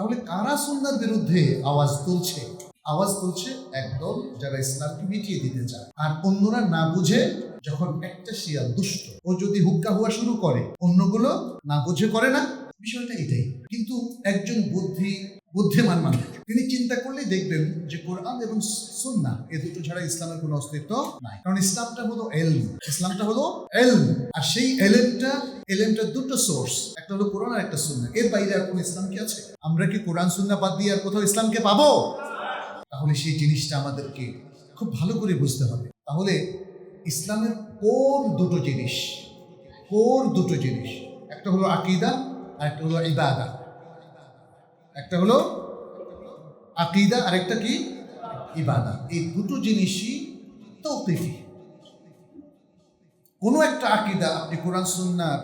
তাহলে কারা সুন্নার বিরুদ্ধে আওয়াজ তুলছে? আওয়াজ তুলছে একদল যারা ইসলামকে মিটিয়ে দিতে চায়। আর অন্যরা না বুঝে যখন একটা শিয়াল দুষ্ট, ও যদি হুক্কা হওয়া শুরু করে, অন্যগুলো না বুঝে করে না। বিষয়টা এটাই। কিন্তু একজন বুদ্ধি, বুদ্ধিমান মানুষ, তিনি চিন্তা করলে দেখবেন যে কোরআন এবং সুন্না এ দুটো ছাড়া ইসলামের কোনো অস্তিত্ব নাই। কারণ ইসলামটা হলো এল ইসলামটা হলো এল আর সেই এলেমটা এলেমটা দুটো সোর্স একটা হলো কোরআন আর একটা সুন্না এর বাইরে আর কোনো ইসলাম কি আছে? আমরা কি কোরআন সুন্না বাদ দিয়ে আর কোথাও ইসলামকে পাবো? তাহলে সেই জিনিসটা আমাদেরকে খুব ভালো করে বুঝতে হবে। তাহলে ইসলামের কোর দুটো জিনিস? কোর দুটো জিনিস? একটা হলো আকিদা, আর একটা হলো ইবাদা। একটা হলো আকিদা, আর একটা কি? ইবাদা। এই দুটো জিনিসই তৌকিফি কোনো একটা আকিদা, আপনি কোরআন সুন্নার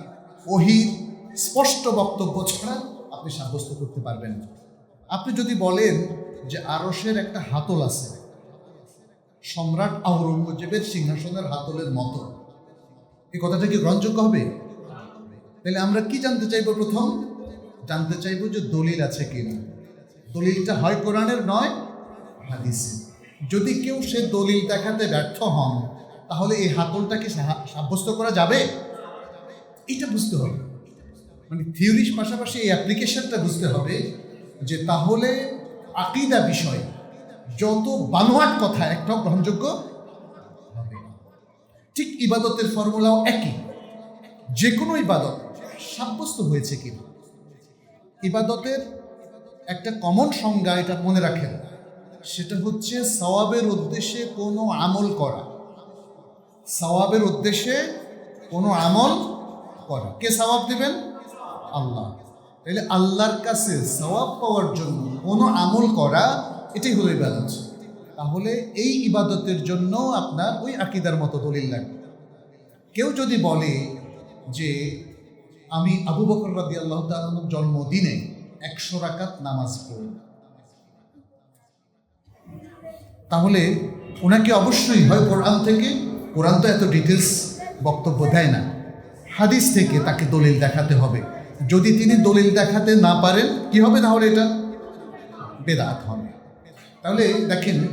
ওহির স্পষ্ট বক্তব্য ছাড়া আপনি সাব্যস্ত করতে পারবেন না। আপনি যদি বলেন যে আরসের একটা হাতল আছে, সম্রাট আওরঙ্গজেবের সিংহাসনের হাতলের মতো, এই কথাটা কি গ্রহণযোগ্য হবে? তাহলে আমরা কি জানতে চাইব প্রথম? জানতে চাইব যে দলিল আছে কিনা। দলিলটা হয় কোরআনের, নয় হাদিসে। যদি কেউ সে দলিল দেখাতে ব্যর্থ হন, তাহলে এই হাতলটাকে সা- সাব্যস্ত করা যাবে? এটা বুঝতে হবে। মানে থিওরির পাশাপাশি এই অ্যাপ্লিকেশনটা বুঝতে হবে যে তাহলে আকিদা বিষয়, যত বানোয়াট কথা, একটাও গ্রহণযোগ্য হবে ঠিক ইবাদতের ফর্মুলাও একই। যে কোনো ইবাদত সাব্যস্ত হয়েছে কিনা। ইবাদতের একটা কমন সংজ্ঞা এটা মনে রাখেন, সেটা হচ্ছে সওয়াবের উদ্দেশ্যে কোনো আমল করা। সওয়াবের উদ্দেশ্যে কোনো আমল করা। কে সবাব দিবেন? আল্লাহ। তাহলে আল্লাহর কাছে সওয়াব পাওয়ার জন্য কোনো আমল করা, এটাই হলো ইবাদত। তাহলে এই ইবাদতের জন্য আপনার ওই আকিদার মতো দলিল লাগবে। কেউ যদি বলে যে, আমি আবু বকর রাদি আল্লাহ তালুর জন্মদিনে একশো রাকাত নামাজ পড়ি। তাহলে ওনাকে অবশ্যই হয় কোরআন থেকে। কোরআন তো এত ডিটেলস বক্তব্য দেয় না। হাদিস থেকে তাকে দলিল দেখাতে হবে। যদি তিনি দলিল দেখাতে না পারেন, কি হবে তাহলে এটা? বেদাত হবে। তাহলে দেখেন,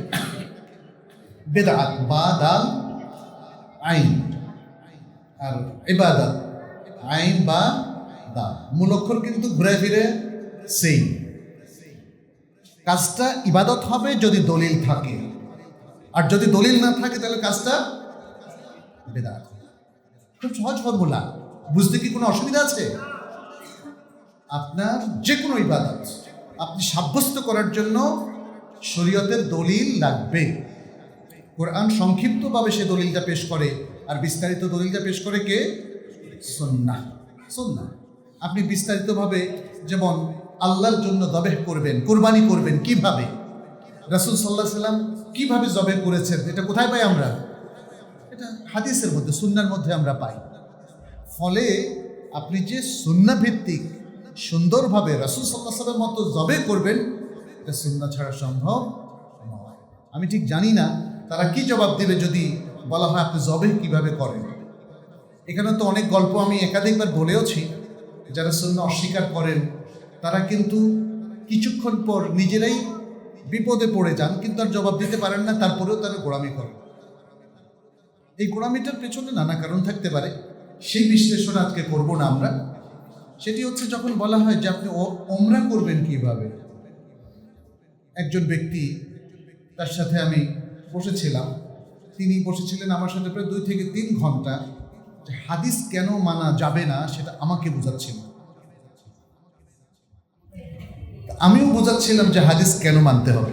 বেদাত বা দাল আইন। আর ইবাদত, আইন বা দা মূল অক্ষর কিন্তু ঘুরে ফিরে সেই কাজটা ইবাদত হবে যদি দলিল থাকে। আর যদি দলিল না থাকে, তাহলে কাজটা বেদাত খুব সহজ ফর্মুলা। বুঝতে কি কোনো অসুবিধা আছে? আপনার যে কোনো ইবাদত আপনি সাব্যস্ত করার জন্য শরীয়তের দলিল লাগবে। কোরআন সংক্ষিপ্তভাবে সে দলিলটা পেশ করে, আর বিস্তারিত দলিলটা পেশ করে কে? সন্না সন্না আপনি বিস্তারিতভাবে যেমন আল্লাহর জন্য দবেহ করবেন, কোরবানি করবেন, কীভাবে? রাসুল সাল্লাহ সাল্লাম কীভাবে জবে করেছেন? এটা কোথায় পাই আমরা? এটা হাদিসের মধ্যে, সুন্নার মধ্যে আমরা পাই। ফলে আপনি যে সুন্না ভিত্তিক সুন্দরভাবে রাসুল সাল্লাহ সাল্লামের মতো জবে করবেন, এটা সুন্না ছাড়া সম্ভব নয়। আমি ঠিক জানি না তারা কি জবাব দেবে যদি বলা হয় আপনি জবে কীভাবে করেন। এখানে তো অনেক গল্প আমি একাধিকবার বলেওছি, যারা সুন্না অস্বীকার করেন, তারা কিন্তু কিছুক্ষণ পর নিজেরাই বিপদে পড়ে যান, কিন্তু আর জবাব দিতে পারেন না, তারপরেও তারা গোড়ামি করেন। এই গোড়ামিটার পেছনে নানা কারণ থাকতে পারে। সেই বিশ্লেষণ আজকে করব না আমরা। সেটি হচ্ছে যখন বলা হয় যে আপনি ওমরা করবেন কীভাবে? একজন ব্যক্তি, তার সাথে আমি বসেছিলাম। তিনি বসেছিলেন আমার সাথে প্রায় দুই থেকে তিন ঘণ্টা। হাদিস কেন মানা যাবে না সেটা আমাকে বোঝাচ্ছিল। আমিও বোঝাচ্ছিলাম যে হাদিস কেন মানতে হবে।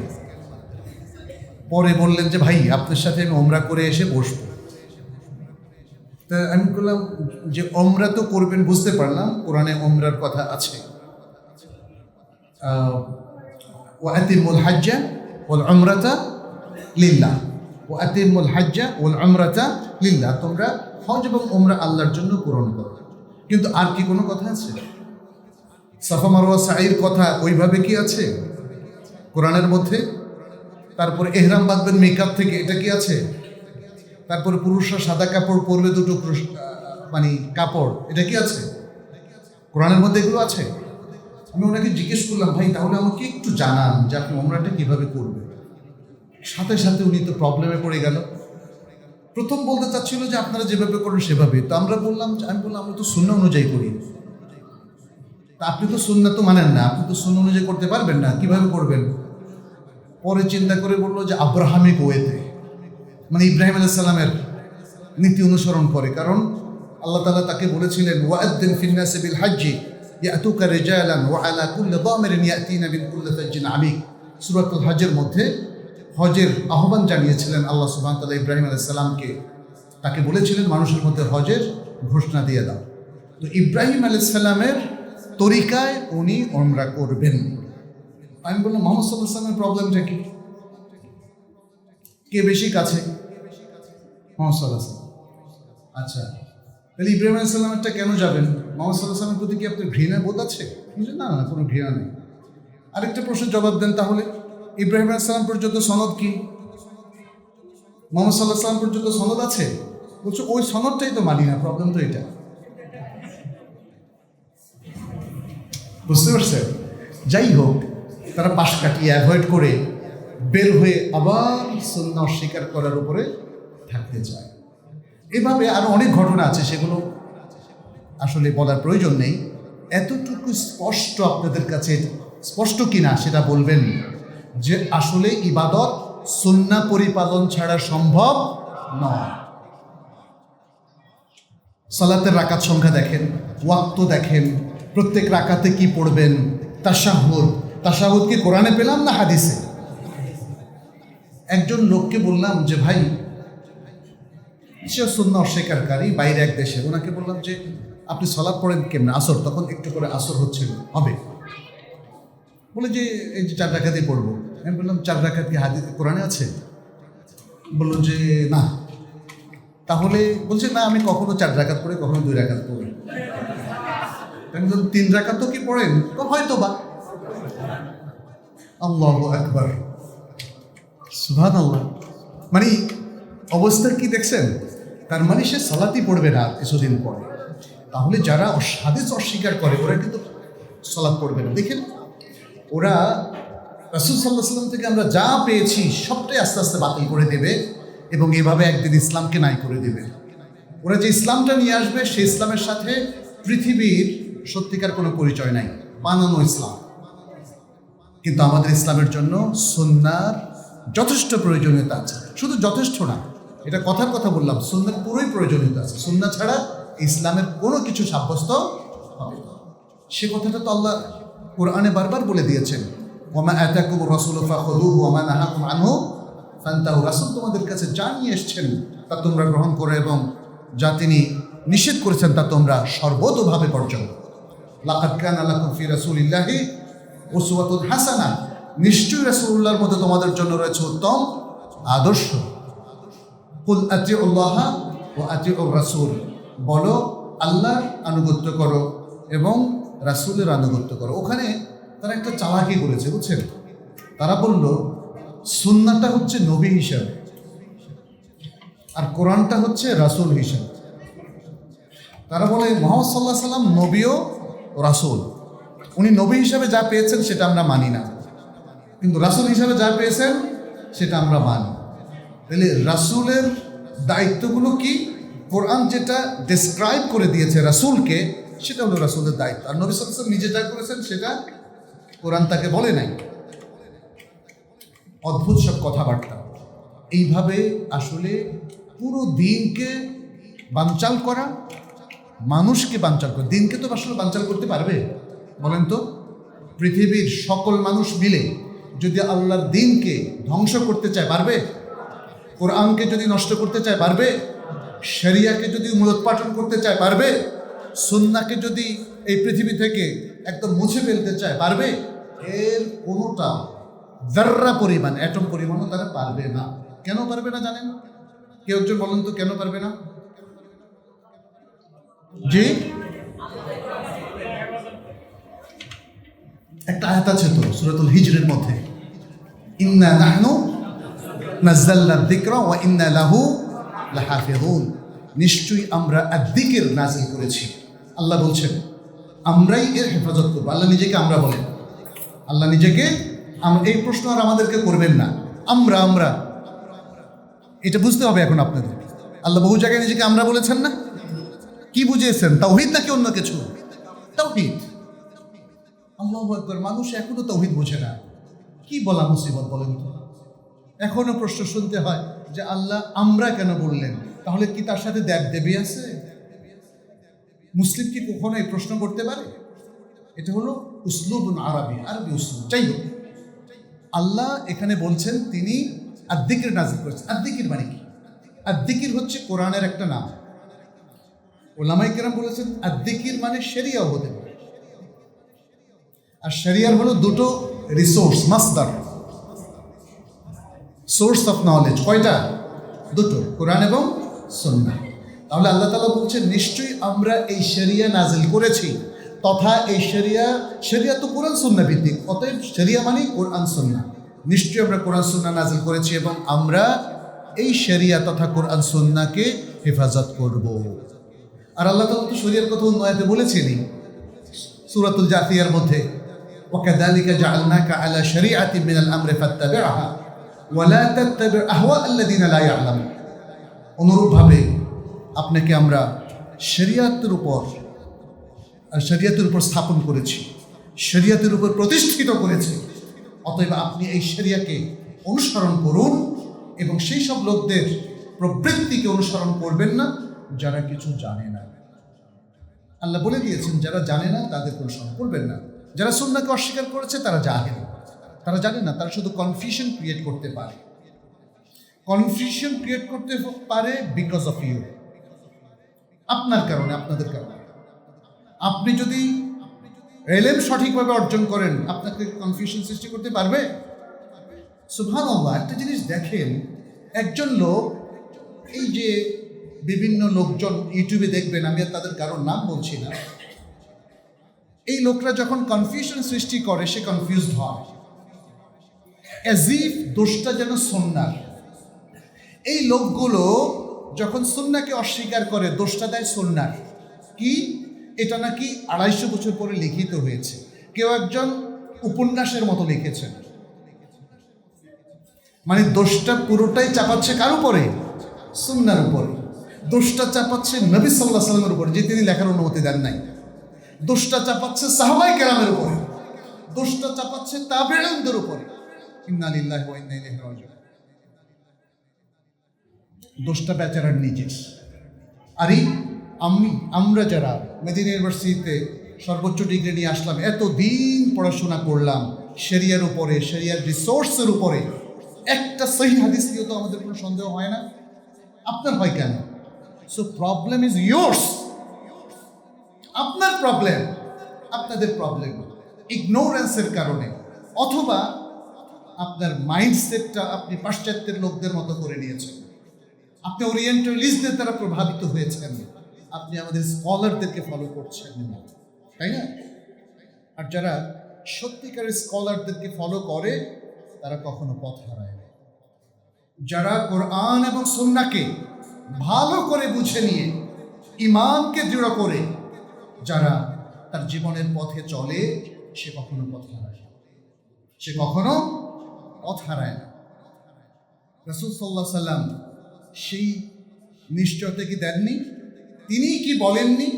পরে বললেন যে, ভাই, আপনার সাথে আমি ওমরা করে এসে বসবো। তা আমি বললাম যে ওমরা তো করবেন বুঝতে পারলাম, কোরআনে ওমরার কথা আছে। ও আতিমুল হাজ্জা ওল অমরাতা লিল্লাহ। ও আতিমুল হাজ্জা ওল অমরাতা লিল্লাহ। তোমরা হজ এবং ওমরা আল্লাহর জন্য পূরণ করো। কিন্তু আর কি কোনো কথা আছে? সাফা মারোয়া সাইর কথা ওইভাবে কি আছে? কোরআনের মধ্যে? তারপরে এহরাম বাঁধবেন মেকআপ থেকে, এটা কি আছে? তারপরে পুরুষরা সাদা কাপড় পরবে দুটো মানে কাপড়। এটা কি আছে? কোরআনের মধ্যে এগুলো আছে? আমি ওনাকে জিজ্ঞেস করলাম, ভাই, তাহলে আমাকে একটু জানান যে আপনি ওমরাটা কীভাবে করবেন? সাথে সাথে উনি তো প্রবলেমে পড়ে গেল। প্রথম বলতে চাচ্ছিল যে আপনারা যেভাবে করেন সেভাবে। তো আমরা বললাম আমি বললাম, আমরা তো শূন্য অনুযায়ী করি। তা আপনি তো শূন্য তো মানেন না। আপনি তো শূন্য অনুযায়ী করতে পারবেন না। কীভাবে করবেন? পরে চিন্তা করে বলল যে, আব্রাহামিক ওয়েতে। মানে ইব্রাহিম আলাইসাল্লামের নীতি অনুসরণ করে। কারণ আল্লাহ তালা তাকে বলেছিলেন ওয়াদ্দিন ফিন্নাসে বিল হাজ্জি ইয়াতুকা রিজালান ওয়া আলা কুল্লি দামিরিন ইয়াতিনা মিন কুল্লি ফাজ্জিন আমিক সূরাতুল হজের মধ্যে হজের আহ্বান জানিয়েছিলেন আল্লাহ সুবহান তাআলা ইব্রাহিম আলাইহিস সালামকে। তাকে বলেছিলেন, মানুষের মধ্যে হজের ঘোষণা দিয়ে দাও। তো ইব্রাহিম আলাইহিস সালামের তরিকায় উনি ওমরা করবেন। আমি বললাম, মোহাম্মদ সাল্লাহ সাল্লামের প্রবলেমটা কি? কে বেশি কাছে? মোহাম্মদ সাল্লাহ আচ্ছা তাহলে ইব্রাহিম আলাইসাল্লামেরটা কেন যাবেন? মোহাম্মদ সাল্লাহ সাল্লামের প্রতি কি আপনার ঘৃণা বোধ আছে? না না, কোনো ঘৃণা নেই। আরেকটা প্রশ্নের জবাব দেন তাহলে। ইব্রাহিম আলাইসাল্লাম পর্যন্ত সনদ কি? মোহাম্মদ সাল্লাহ সাল্লাম পর্যন্ত সনদ আছে? বলছো, ওই সনদটাই তো মানি না প্রবলেম তো এটা। বুঝতে পারছেন? যাই হোক, তারা পাশ কাটিয়ে অ্যাভয়েড করে বের হয়ে আবার সন্না অস্বীকার করার উপরে থাকতে চায়। এভাবে আরও অনেক ঘটনা আছে, সেগুলো আসলে বলার প্রয়োজন নেই। এতটুকু স্পষ্ট আপনাদের কাছে স্পষ্ট কিনা সেটা বলবেন যে আসলে ইবাদত সন্না পরিপালন ছাড়া সম্ভব নয়। সালাতের রাকাত সংখ্যা দেখেন, ওয়াক্ত দেখেন, প্রত্যেক রাকাতে কি পড়বেন, তাশাহুদ। তাশাহুদ কি কোরআনে পেলাম না হাদিসে? একজন লোককে বললাম যে, ভাই, সে শূন্য অস্বীকারী, বাইরে এক দেশে। ওনাকে বললাম যে, আপনি সলাপ পড়েন কেমন? আসর? তখন একটু করে আসর হচ্ছিল, হবে। বলে যে, এই যে চার রাখাতেই পড়ব। আমি বললাম, চার কি হাদিস, কোরআনে আছে? বলল যে, না। তাহলে বলছে, না, আমি কখনো চার রাখাত পড়ে, কখনো দুই রাখাত পড়ি। আমি বললাম, তিন রাখাত তো কি পড়েন? হয়তো বা আল্লাহ একবার সুভান মানে অবস্থা কি দেখছেন? তার মানে সে সালাতি পড়বে না কিছুদিন পরে। তাহলে যারা হাদিস অস্বীকার করে, ওরা কিন্তু সালাত পড়বে না। দেখেন, ওরা রাসুল সাল্লাহ সাল্লাম থেকে আমরা যা পেয়েছি, সবটাই আস্তে আস্তে বাতিল করে দেবে এবং এভাবে একদিন ইসলামকে নাই করে দেবে। ওরা যে ইসলামটা নিয়ে আসবে, সেই ইসলামের সাথে পৃথিবীর সত্যিকার কোনো পরিচয় নাই। বানানো ইসলাম। কিন্তু আমাদের ইসলামের জন্য সন্ন্যার যথেষ্ট প্রয়োজনীয়তা আছে। শুধু যথেষ্ট না, এটা কথার কথা বললাম সন্ন্যার পুরোই প্রয়োজনীয়তা আছে। সন্না ছাড়া ইসলামের কোনো কিছু সাব্যস্ত হবে সে কথাটা তো আল্লাহ কোরআনে বারবার বলে দিয়েছেন। ওমা আতাকুম রাসূল ফাখুযুহু ওয়া মা নাহাকুম আনহু, ফান্তাহু রাসূল তোমাদের কাছে যা নিয়ে এসেছেন তা তোমরা গ্রহণ করো এবং যা তিনি নিষেধ করেছেন তা তোমরা সর্বতোভাবে বর্জন। লাকাদ কানা লাকুম ফি রাসূলিল্লাহি উসওয়াতুন হাসানা নিশ্চয়ই রাসূলুল্লাহর মধ্যে তোমাদের জন্য রয়েছে উত্তম আদর্শ। ও রাসূল। বলো, আল্লাহর আনুগত্য করো এবং রাসূলের আনুগত্য করো। ওখানে তারা একটা চালাকি করেছে, বুঝছেন? তারা বলল সুন্নাটা হচ্ছে নবী হিসাবে আর কোরআনটা হচ্ছে রাসূল হিসাবে। তারা বলে, মোহাম্মদ সাল্লাহ সাল্লাম নবীও রাসূল। উনি নবী হিসাবে যা পেয়েছেন সেটা আমরা মানি না। কিন্তু রাসূল হিসাবে যা পেয়েছেন, সেটা আমরা মানি। তাহলে রাসূলের দায়িত্বগুলো কি? কোরআন যেটা ডেসক্রাইব করে দিয়েছে রাসূলকে, সেটা হলো রাসূলের দায়িত্ব। আর নবী ওয়াসাল্লাম নিজে যা করেছেন, সেটা কোরআন তাকে বলে নাই। অদ্ভুত সব কথাবার্তা। এইভাবে আসলে পুরো দিনকে বানচাল করা, মানুষকে বানচাল করা। দিনকে তো আসলে বানচাল করতে পারবে। বলেন তো, পৃথিবীর সকল মানুষ মিলে যদি আল্লাহর দিনকে ধ্বংস করতে চায় পারবে কোরআনকে যদি নষ্ট করতে চায় পারবে শরিয়াকে যদি মূলোৎপাটন করতে চায় পারবে সুন্নাকে যদি এই পৃথিবী থেকে একদম মুছে ফেলতে চায় পারবে এর কোনোটা জার্রা পরিমাণ অ্যাটম পরিমাণও তারা পারবে না। কেন পারবে না জানেন? কেউ একজন বলেন তো, কেন পারবে না? জি? একটা আয়াত আছে তো, সূরাতুল হিজরের মধ্যে। ইন্না নাহনু নাযালনা যিকরা ওয়া ইন্না লাহু নিশ্চয়ই আমরা আদিকের নাজিল করেছি। আল্লাহ বলছেন, আমরাই এর হেফাজত করব। আল্লাহ নিজেকে আমরা বলেন। আল্লাহ নিজেকে এই প্রশ্ন আর আমাদেরকে করবেন না। আমরা আমরা। এটা বুঝতে হবে এখন আপনাদের। আল্লাহ বহু জায়গায় নিজেকে আমরা বলেছেন না? কি বুঝিয়েছেন? তাওহিদ নাকি অন্য কিছু? তাওহিদ আল্লাহ একবার মানুষ এখনও তৌহিদ বোঝে না। কি বলা মুসিবত বলেন তো? এখনও প্রশ্ন শুনতে হয় যে আল্লাহ আমরা কেন বললেন? তাহলে কি তার সাথে দেব দেবী আছে? মুসলিম কি কখনো এই প্রশ্ন করতে পারে? এটা হলো উসলুব আরবি আরবি উসলুব। যাই হোক, আল্লাহ এখানে বলছেন তিনি আদ্দিকির নাজিল করেছেন। আদ্দিকির মানে কি? আদ্দিকির হচ্ছে কোরআনের একটা নাম। ওলামাই কেরাম বলেছেন, আদ্দিকির মানে শরিয়াও হতে পারে আর শরিয়ার হলো দুটো রিসোর্স মাসদার সোর্স অফ নলেজ কয়টা? দুটো কোরআন এবং সন্না তাহলে আল্লাহ তালা বলছেন, নিশ্চয়ই আমরা এই শরিয়া নাজিল করেছি, তথা এই শরিয়া শরিয়া তো কোরআন সন্না ভিত্তিক, অতএব শরিয়া মানেই কোরআন সন্না নিশ্চয়ই আমরা কোরআন সন্না নাজিল করেছি এবং আমরা এই শরিয়া তথা কোরআন সন্নাকে হেফাজত করব। আর আল্লাহ তালা তো শরিয়ার কথা অন্যায়তে বলেছেনই, সুরাতুল জাতিয়ার মধ্যে। وكذلك جعلناك على شريعة من الأمر فاتبعها ولا تتبع أهواء الذين لا يعلمون অনুরূপভাবে আপনাকে আমরা শরিয়াতের উপর আর শরিয়াতের উপর স্থাপন করেছি শরিয়াতের উপর প্রতিষ্ঠিত করেছি অতএব আপনি এই শরিয়াকে অনুসরণ করুন এবং সেই সব লোকদের প্রবৃত্তিকে অনুসরণ করবেন না যারা কিছু জানে না আল্লাহ বলে দিয়েছেন যারা জানে না তাদের অনুসরণ করবেন না যারা সুন্নাকে অস্বীকার করেছে, তারা জাহেল। তারা জানে না, তারা শুধু কনফিউশন ক্রিয়েট করতে পারে। কনফিউশন ক্রিয়েট করতে পারে বিকজ অফ ইউ আপনার কারণে, আপনাদের কারণে। আপনি যদি এলেম সঠিকভাবে অর্জন করেন, আপনাকে কনফিউশন সৃষ্টি করতে পারবে? সুভান একটা জিনিস দেখেন, একজন লোক, এই যে বিভিন্ন লোকজন ইউটিউবে দেখবেন, আমি আর তাদের কারোর নাম বলছি না। এই লোকরা যখন কনফিউশন সৃষ্টি করে, সে কনফিউজড হয়। দোষটা যেন সন্ন্যার। এই লোকগুলো যখন সন্নাকে অস্বীকার করে, দোষটা দেয় সন্ন্যার। কি? এটা নাকি আড়াইশো বছর পরে লিখিত হয়েছে। কেউ একজন উপন্যাসের মতো লিখেছেন। মানে দোষটা পুরোটাই চাপাচ্ছে কার উপরে? সুন্নার উপরে। দোষটা চাপাচ্ছে নবী সাল্লাহ সাল্লামের উপরে, যে তিনি লেখার অনুমতি দেন নাই। দোষটা চাপাচ্ছে সাহবাই কেরামের উপরে, দুষ্টা চাপাচ্ছে তাবেড়ানদের উপরে। ইন্নালিল্লাহ দোষটা বেচারার নিজের। আরে, আমি, আমরা যারা মেদিনী ইউনিভার্সিটিতে সর্বোচ্চ ডিগ্রি নিয়ে আসলাম এত দিন পড়াশোনা করলাম, শরিয়ার উপরে, শরিয়ার রিসোর্সের উপরে, একটা সহি হাদিস নিয়ে তো আমাদের কোনো সন্দেহ হয় না। আপনার হয় কেন? সো প্রবলেম ইজ ইয়োর্স আপনার প্রবলেম আপনাদের প্রবলেম ইগনোরেন্সের কারণে। অথবা আপনার মাইন্ডসেটটা আপনি পাশ্চাত্যের লোকদের মতো করে নিয়েছেন। আপনি ওরিয়েন্টালিস্টদের দ্বারা প্রভাবিত হয়েছেন। আপনি আমাদের স্কলারদেরকে ফলো করছেন। না তাই না? আর যারা সত্যিকারের স্কলারদেরকে ফলো করে, তারা কখনো পথ হারায় না। যারা কোরআন এবং সন্নাকে ভালো করে বুঝে নিয়ে ইমানকে দৃঢ় করে যারা তার জীবনের পথে চলে, সে কখনো পথ হারায় সে কখনো পথ হারায় না। রসুল সাল্লাহ সাল্লাম সেই নিশ্চয়তা কি দেননি? তিনি কি বলেননি?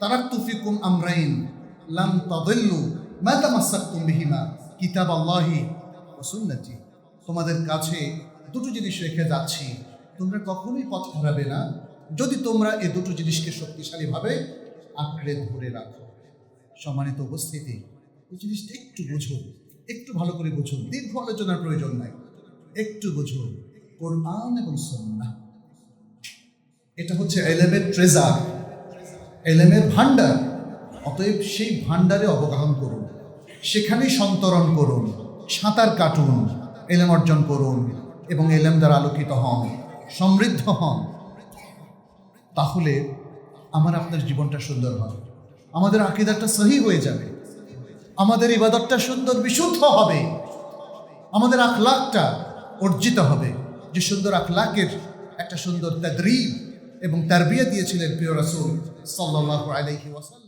তারা তুফিকুম আমরাইন লাম তাদল্লু মা কিতাব আল্লাহি সুন্নতি। তোমাদের কাছে দুটো জিনিস রেখে যাচ্ছি, তোমরা কখনোই পথ হারাবে না। যদি তোমরা এই দুটো জিনিসকে শক্তিশালীভাবে আঁকড়ে ধরে রাখো। সম্মানিত উপস্থিতি, এই জিনিসটা একটু বুঝুন একটু ভালো করে বুঝুন দীর্ঘ আলোচনার প্রয়োজন নাই, একটু বুঝুন কোরআন এবং সন্না এটা হচ্ছে এলেমের ট্রেজার, এলেমের ভান্ডার অতএব সেই ভান্ডারে অবগাহন করুন, সেখানেই সন্তরণ করুন, সাঁতার কাটুন, এলেম অর্জন করুন এবং এলেম দ্বারা আলোকিত হন, সমৃদ্ধ হন। তাহলে আমার আপনার জীবনটা সুন্দর হবে। আমাদের আকিদারটা সহি হয়ে যাবে। আমাদের ইবাদতটা সুন্দর, বিশুদ্ধ হবে। আমাদের আখলাকটা অর্জিত হবে। যে সুন্দর আখলাকের একটা সুন্দর তাদরিব এবং তারবিয়া দিয়েছিলেন প্রিয় রাসুল সাল্লাহ আলাইহি ওয়াসাল্লাম।